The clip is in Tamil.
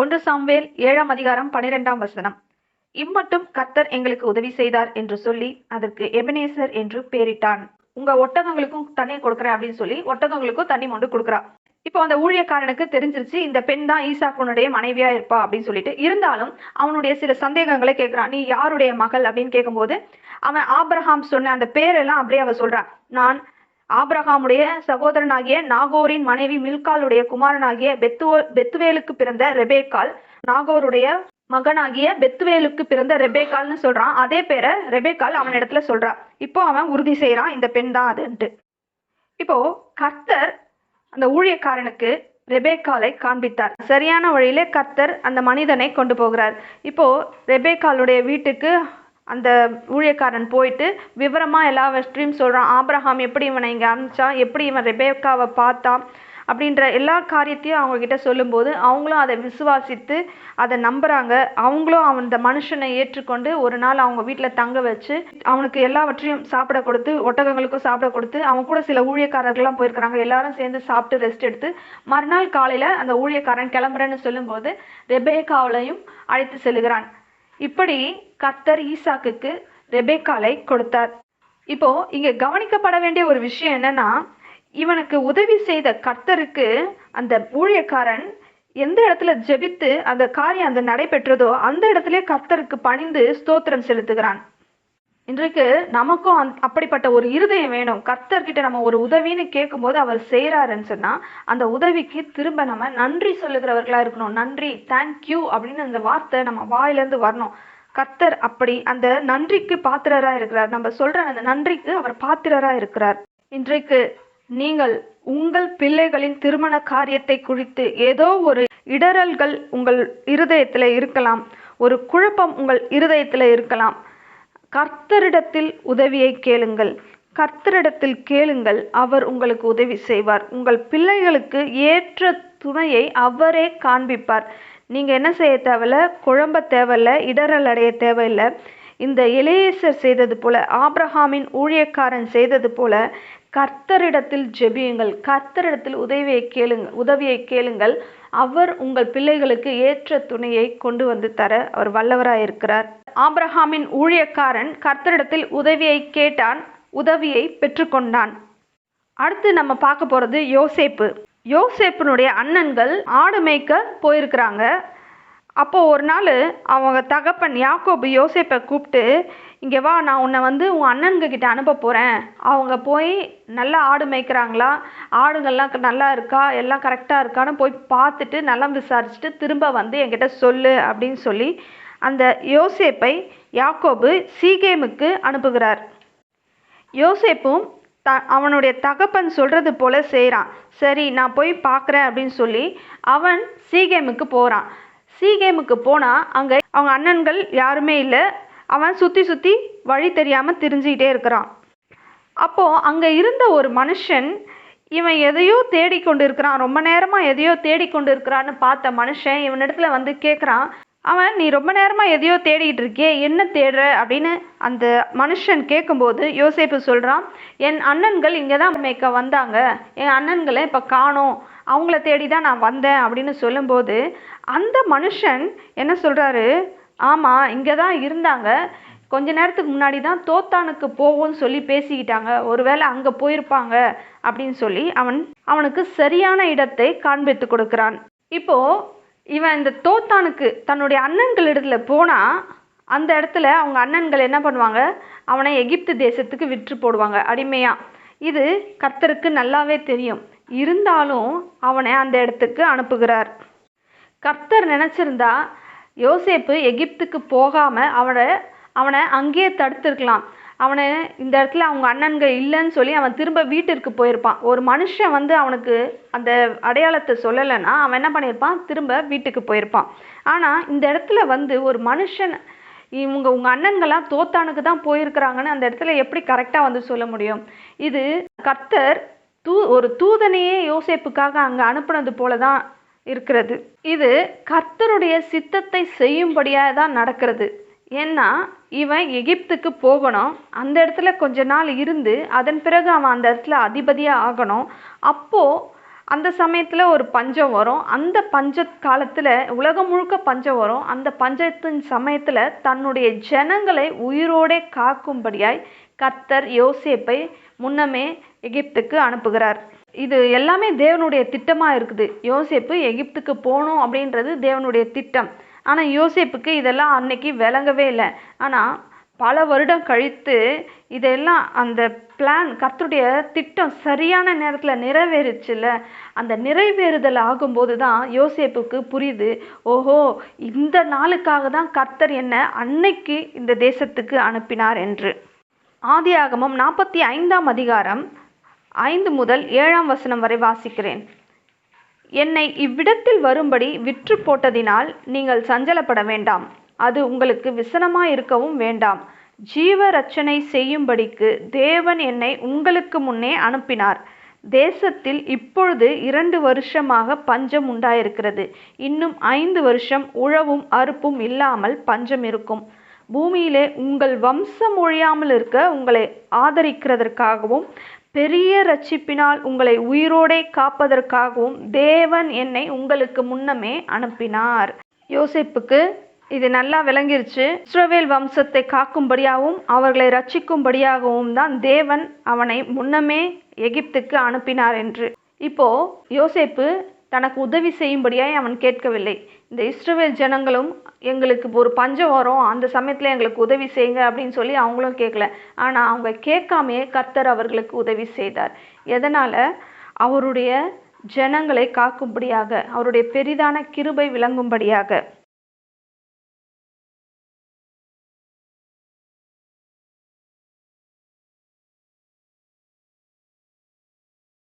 ஒன்று சாம்வேல் ஏழாம் அதிகாரம் பனிரெண்டாம் வசனம். இம்மட்டும் கர்த்தர் எங்களுக்கு உதவி செய்தார் என்று சொல்லி அதற்கு எபனேசர் என்று பெயரிட்டான் உங்க ஒட்டகங்களுக்கும் தண்ணி கொடுக்குறேன் அப்படின்னு சொல்லி ஒட்டகங்களுக்கும் தண்ணி மொண்டு கொடுக்குறா. இப்போ அந்த ஊழியக்காரனுக்கு தெரிஞ்சிருச்சு இந்த பெண் தான் ஈசாக்குனுடைய மனைவியா இருப்பா அப்படின்னு சொல்லிட்டு. இருந்தாலும் அவனுடைய சில சந்தேகங்களை கேட்கிறான் நீ யாருடைய மகள் அப்படின்னு கேட்கும்போது அவன் ஆப்ரஹாம் சொன்ன அந்த பேரெல்லாம் அப்படியே அவ சொல்றான் நான் ஆப்ரஹாமுடைய சகோதரனாகிய நாகோரின் மனைவி மில்காலுடைய குமாரனாகிய பெத்துவ பெத்துவேலுக்கு பிறந்த ரெபேக்கால் நாகோருடைய மகனாகிய பெத்துவேலுக்கு பிறந்த ரெபேக்கால்னு சொல்றான். அதே பேரை ரெபேக்கால் அவன் இடத்துல சொல்றான் இப்போ அவன் உறுதி செய்யறான் இந்த பெண் தான் அதுன்ட்டு. இப்போ கர்த்தர் அந்த ஊழியக்காரனுக்கு ரெபேக்காலை காண்பித்தார். சரியான வழியிலே கர்த்தர் அந்த மனிதனை கொண்டு போகிறார். இப்போ ரெபேக்காலுடைய வீட்டுக்கு அந்த ஊழியக்காரன் போயிட்டு விவரமாக எல்லாவற்றையும் சொல்கிறான் ஆப்ரஹாம் எப்படி இவனை இங்கே அனுப்பிச்சான் எப்படி இவன் ரெபேக்காவை பார்த்தான் அப்படின்ற எல்லா காரியத்தையும் அவங்கக்கிட்ட சொல்லும்போது அவங்களும் அதை விசுவாசித்து அதை நம்புகிறாங்க அவங்களும் அவன் மனுஷனை ஏற்றுக்கொண்டு ஒரு நாள் அவங்க வீட்டில் தங்க வச்சு அவனுக்கு எல்லாவற்றையும் சாப்பிட கொடுத்து ஒட்டகங்களுக்கும் சாப்பிட கொடுத்து அவங்க கூட சில ஊழியக்காரர்கள்லாம் போயிருக்கிறாங்க. எல்லாரும் சேர்ந்து சாப்பிட்டு ரெஸ்ட் எடுத்து மறுநாள் காலையில் அந்த ஊழியக்காரன் கிளம்புறேன்னு சொல்லும்போது ரெபேக்காவிலையும் அழைத்து செல்கிறான். இப்படி கர்த்தர் ஈசாக்குக்கு ரெபேக்காலை கொடுத்தார். இப்போ இங்க கவனிக்கப்பட வேண்டிய ஒரு விஷயம் என்னன்னா இவனுக்கு உதவி செய்த கர்த்தருக்கு அந்த ஊழியக்காரன் எந்த இடத்துல ஜெபித்து அந்த காரியம் அந்த நடைபெற்றதோ அந்த இடத்துல கர்த்தருக்கு பணிந்து ஸ்தோத்திரம் செலுத்துகிறான். இன்றைக்கு நமக்கும் அந் அப்படிப்பட்ட ஒரு இருதயம் வேணும். கர்த்தர்கிட்ட நம்ம ஒரு உதவின்னு கேட்கும்போது அவர் செய்கிறாருன்னு சொன்னால் அந்த உதவிக்கு திரும்ப நம்ம நன்றி சொல்லுகிறவர்களா இருக்கணும். நன்றி தேங்க்யூ அப்படின்னு அந்த வார்த்தை நம்ம வாயிலேருந்து வரணும். கர்த்தர் அப்படி அந்த நன்றிக்கு பாத்திரராக இருக்கிறார். நம்ம சொல்ற அந்த நன்றிக்கு அவர் பாத்திரராக இருக்கிறார். இன்றைக்கு நீங்கள் உங்கள் பிள்ளைகளின் திருமண காரியத்தை குறித்து ஏதோ ஒரு இடரல்கள் உங்கள் இருதயத்தில் இருக்கலாம். ஒரு குழப்பம் உங்கள் இருதயத்தில் இருக்கலாம். கர்த்தரிடத்தில் உதவியை கேளுங்கள். கர்த்தரிடத்தில் கேளுங்கள் அவர் உங்களுக்கு உதவி செய்வார். உங்கள் பிள்ளைகளுக்கு ஏற்ற துணையை அவரே காண்பிப்பார். நீங்கள் என்ன செய்ய தேவையில்ல? குழம்ப தேவையில்ல இடரல் அடைய தேவையில்லை. இந்த எலேசர் செய்தது போல ஆப்ரஹாமின் ஊழியக்காரன் செய்தது போல கர்த்தரிடத்தில் ஜெபியுங்கள். கர்த்தரிடத்தில் உதவியை கேளுங்கள் உதவியை கேளுங்கள். அவர் உங்கள் பிள்ளைகளுக்கு ஏற்ற துணையை கொண்டு வந்து தர அவர் வல்லவராய் இருக்கிறார். ஆப்ரஹாமின் ஊழியக்காரன் கர்த்தரிடத்தில் உதவியை கேட்டான் உதவியை பெற்றுக்கொண்டான். அடுத்து நம்ம பார்க்க போறது யோசேப்பு. யோசேப்பினுடைய அண்ணன்கள் ஆடு மேய்க்க போயிருக்கிறாங்க. அப்போ ஒரு நாள் அவங்க தகப்பன் யாக்கோபு யோசேப்பை கூப்பிட்டு இங்கே வா நான் உன்னை வந்து உன் அண்ணனுங்க கிட்ட அனுப்ப போகிறேன் அவங்க போய் நல்லா ஆடு மேய்க்கிறாங்களா? ஆடுங்கள்லாம் நல்லா இருக்கா? எல்லாம் கரெக்டாக இருக்கான்னு போய் பார்த்துட்டு நலம் விசாரிச்சுட்டு திரும்ப வந்து என்கிட்ட சொல்லு அப்படின்னு சொல்லி அந்த யோசேப்பை யாக்கோபு சீகேமுக்கு அனுப்புகிறார். யோசேப்பும் த அவனுடைய தகப்பன் சொல்கிறது போல் செய்கிறான் சரி நான் போய் பார்க்குறேன் அப்படின்னு சொல்லி அவன் சீகேமுக்கு போகிறான் சீகேமுக்கு போனால் அங்கே அவங்க அண்ணன்கள் யாருமே இல்லை. அவன் சுற்றி சுற்றி வழி தெரியாமல் திரிஞ்சுக்கிட்டே இருக்கிறான். அப்போது அங்கே இருந்த ஒரு மனுஷன் இவன் எதையோ தேடிக்கொண்டு இருக்கிறான் ரொம்ப நேரமாக எதையோ தேடிக்கொண்டு இருக்கிறான்னு பார்த்த மனுஷன் இவனிடத்துல வந்து கேட்குறான் அவன் நீ ரொம்ப நேரமாக எதையோ தேடிக்கிட்டு இருக்கியே என்ன தேடுற? அப்படின்னு அந்த மனுஷன் கேட்கும்போது யோசேப்பு சொல்கிறான் என் அண்ணன்கள் இங்கே தான் மேய்க்க வந்தாங்க. என் அண்ணன்களை இப்போ காணோம். அவங்கள தேடி தான் நான் வந்தேன். அப்படின்னு சொல்லும்போது அந்த மனுஷன் என்ன சொல்கிறாரு ஆமாம் இங்கே தான் இருந்தாங்க. கொஞ்ச நேரத்துக்கு முன்னாடி தான் தோத்தானுக்கு போவோம்னு சொல்லி பேசிக்கிட்டாங்க. ஒருவேளை அங்கே போயிருப்பாங்க அப்படின்னு சொல்லி அவன் அவனுக்கு சரியான இடத்தை காண்பித்து கொடுக்கிறான். இப்போது இவன் இந்த தோத்தானுக்கு தன்னுடைய அண்ணன்களிடத்தில் போனால் அந்த இடத்துல அவங்க அண்ணன்கள் என்ன பண்ணுவாங்க? அவனை எகிப்து தேசத்துக்கு விற்று போடுவாங்க. அடிமையாக இது கர்த்தருக்கு நல்லாவே தெரியும். இருந்தாலும் அவனை அந்த இடத்துக்கு அனுப்புகிறார். கர்த்தர் நினச்சிருந்தா யோசேப்பு எகிப்துக்கு போகாமல் அவனை அவனை அங்கேயே தடுத்துருக்கலாம். அவனை இந்த இடத்துல அவங்க அண்ணன்கள் இல்லைன்னு சொல்லி அவன் திரும்ப வீட்டிற்கு போயிருப்பான். ஒரு மனுஷன் வந்து அவனுக்கு அந்த அடையாளத்தை சொல்லலைன்னா அவன் என்ன பண்ணியிருப்பான்? திரும்ப வீட்டுக்கு போயிருப்பான். ஆனால் இந்த இடத்துல வந்து ஒரு மனுஷன் இவங்க உங்கள் அண்ணன்கள்லாம் தோத்தானுக்கு தான் போயிருக்கிறாங்கன்னு அந்த இடத்துல எப்படி கரெக்டாக வந்து சொல்ல முடியும்? இது கர்த்தர் தூ ஒரு தூதனையே யோசேப்புக்காக அங்கே அனுப்புனது போல தான் இருக்கிறது. இது கர்த்தருடைய சித்தத்தை செய்யும்படியாக தான் நடக்கிறது. ஏன்னா இவன் எகிப்துக்கு போகணும். அந்த இடத்துல கொஞ்ச நாள் இருந்து அதன் பிறகு அவன் அந்த இடத்துல அதிபதியாக ஆகணும். அப்போது அந்த சமயத்தில் ஒரு பஞ்சம் வரும். அந்த பஞ்ச காலத்தில் உலகம் முழுக்க பஞ்சம் வரும். அந்த பஞ்சத்தின் சமயத்தில் தன்னுடைய ஜனங்களை உயிரோடே காக்கும்படியாய் கர்த்தர் யோசேப்பை முன்னமே எகிப்துக்கு அனுப்புகிறார். இது எல்லாமே தேவனுடைய திட்டமாக இருக்குது. யோசேப்பு எகிப்துக்கு போகணும் அப்படின்றது தேவனுடைய திட்டம். ஆனால் யோசேப்புக்கு இதெல்லாம் அன்னைக்கு விளங்கவே இல்லை. ஆனால் பல வருடம் கழித்து இதெல்லாம் அந்த பிளான் கர்த்தருடைய திட்டம் சரியான நேரத்தில் நிறைவேறுச்சுல்ல அந்த நிறைவேறுதல் ஆகும்போது தான் யோசேப்புக்கு புரியுது ஓஹோ இந்த நாளுக்காக தான் கர்த்தர் என்ன அன்னைக்கு இந்த தேசத்துக்கு அனுப்பினார் என்று. ஆதியாகமம் நாற்பத்தி ஐந்தாம் அதிகாரம் ஐந்து முதல் ஏழாம் வசனம் வரை வாசிக்கிறேன். என்னை இவ்விடத்தில் வரும்படி விற்று போட்டதினால் நீங்கள் சஞ்சலப்பட வேண்டாம். அது உங்களுக்கு விசனமாக இருக்கவும் வேண்டாம். ஜீவ ரச்சனை செய்யும்படிக்கு தேவன் என்னை உங்களுக்கு முன்னே அனுப்பினார். தேசத்தில் இப்பொழுது இரண்டு வருஷமாக பஞ்சம் உண்டாயிருக்கிறது. இன்னும் ஐந்து வருஷம் உழவும் அறுப்பும் இல்லாமல் பஞ்சம் இருக்கும். பூமியிலே உங்கள் வம்சம் ஒழியாமல் இருக்க உங்களை ஆதரிக்கிறதற்காகவும் பெரிய ரட்சிப்பினால் உங்களை உயிரோடே காப்பதற்காகவும் தேவன் என்னை உங்களுக்கு முன்னமே அனுப்பினார். யோசேப்புக்கு இது நல்லா விளங்கிருச்சு. இஸ்ரவேல் வம்சத்தை காக்கும்படியாகவும் அவர்களை ரட்சிக்கும்படியாகவும் தான் தேவன் அவனை முன்னமே எகிப்துக்கு அனுப்பினார் என்று. இப்போ யோசேப்பு தனக்கு உதவி செய்யும்படியாய் அவன் கேட்கவில்லை. இந்த இஸ்ரவேல் ஜனங்களும் எங்களுக்கு ஒரு பஞ்சம் வரும் அந்த சமயத்தில் எங்களுக்கு உதவி செய்யுங்க அப்படின்னு சொல்லி அவங்களும் கேட்கல ஆனால் அவங்க கேட்காமையே கர்த்தர் அவர்களுக்கு உதவி செய்தார். எதனால்? அவருடைய ஜனங்களை காக்கும்படியாக அவருடைய பெரிதான கிருபை விளங்கும்படியாக.